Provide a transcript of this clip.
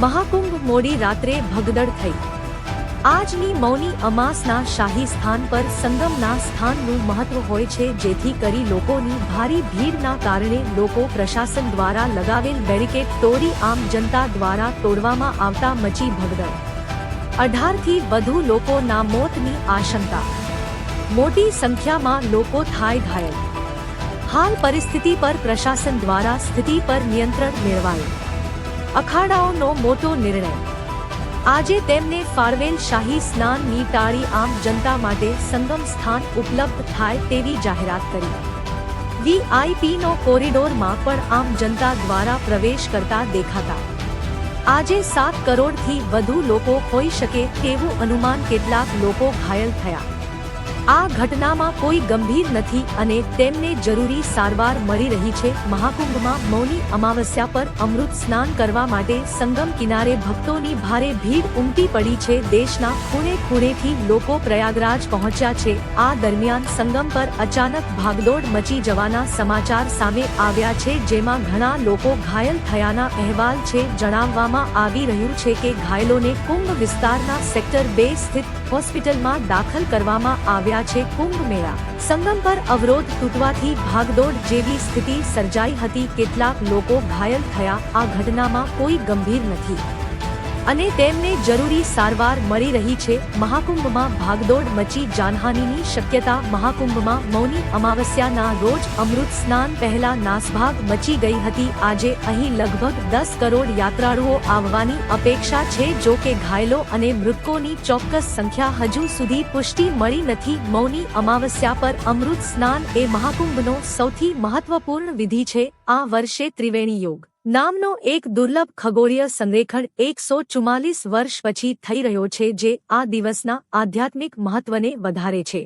મહાકુંભ મોડી રાત્રે ભગદડ થઈ. આજની મૌની અમાસના શાહી સ્થાન પર સંગમના સ્થાનનું મહત્વ હોય છે, જેથી કરી લોકોની ભારી ભીડના કારણે લોકો પ્રશાસન દ્વારા લગાવેલ બેરિકેડ તોડી આમ જનતા દ્વારા તોડવામાં આવતા મચી ભગદડ. અઢારથી વધુ લોકોના મોતની આશંકા. મોટી સંખ્યામાં લોકો થાય ઘાયલ. હાલ પરિસ્થિતિ પર પ્રશાસન દ્વારા સ્થિતિ પર નિયંત્રણ મેળવાયું. અખાડાઓનો મોટો નિર્ણય. આજે તેમને ફાળવેલ શાહી સ્નાનની ટાળી આમ જનતા માટે સંગમ સ્થાન ઉપલબ્ધ થાય તેવી જાહેરાત કરી. વીઆઈપીનો કોરિડોરમાં પણ આમ જનતા દ્વારા પ્રવેશ કરતા દેખાતા. આજે સાત કરોડથી વધુ લોકો હોઈ શકે તેવું અનુમાન કેટલાક લોકો ઘાયલ થયા. આ ઘટનામાં કોઈ ગંભીર નથી અને તેમને જરૂરી સારવાર મળી રહી છે. મહાકુંભમાં મૌની અમાવસ્યા પર અમૃત સ્નાન કરવા માટે સંગમ કિનારે ભક્તોની ભારે ભીડ ઉમટી પડી છે. દેશના ખૂણે ખૂણેથી લોકો પ્રયાગરાજ પહોંચ્યા છે. આ દરમિયાન સંગમ પર અચાનક ભાગદોડ મચી જવાના સમાચાર સામે આવ્યા છે, જેમાં ઘણા લોકો ઘાયલ થયાના અહેવાલ છે. જણાવવામાં આવી રહ્યું છે કે ઘાયલોને કુંભ વિસ્તારના સેક્ટર બે સ્થિત હોસ્પિટલમાં દાખલ કરવામાં આવ્યા છે કુંભ મેળા. સંગમ પર અવરોધ તૂટવાથી ભાગદોડ જેવી સ્થિતિ સર્જાઈ હતી. કેટલાક લોકો ઘાયલ થયા. આ ઘટનામાં કોઈ ગંભીર નથી. અને તેમને જરૂરી સારવાર મળી રહી છે. મહાકુંભમાં ભાગદોડ મચી જાનહાનિની શક્યતા, મહાકુંભમાં મૌની અમાવસ્યાના રોજ અમૃત સ્નાન પહેલા નાસભાગ મચી ગઈ હતી. આજે અહીં લગભગ દસ કરોડ યાત્રાળુઓ આવવાની અપેક્ષા છે. જો કે ઘાયલો અને મૃતકોની ચોક્કસ સંખ્યા હજુ સુધી પુષ્ટિ મળી નથી. મૌની અમાવસ્યા પર અમૃત સ્નાન એ મહાકુંભનો સૌથી મહત્વપૂર્ણ વિધિ છે. આ વર્ષે ત્રિવેણી યોગ નામનો એક દુર્લભ ખગોળીય સંરેખણ એકસો ચુમ્માલીસ વર્ષ પછી થઈ રહ્યો છે, જે આ દિવસના આધ્યાત્મિક મહત્વને વધારે છે.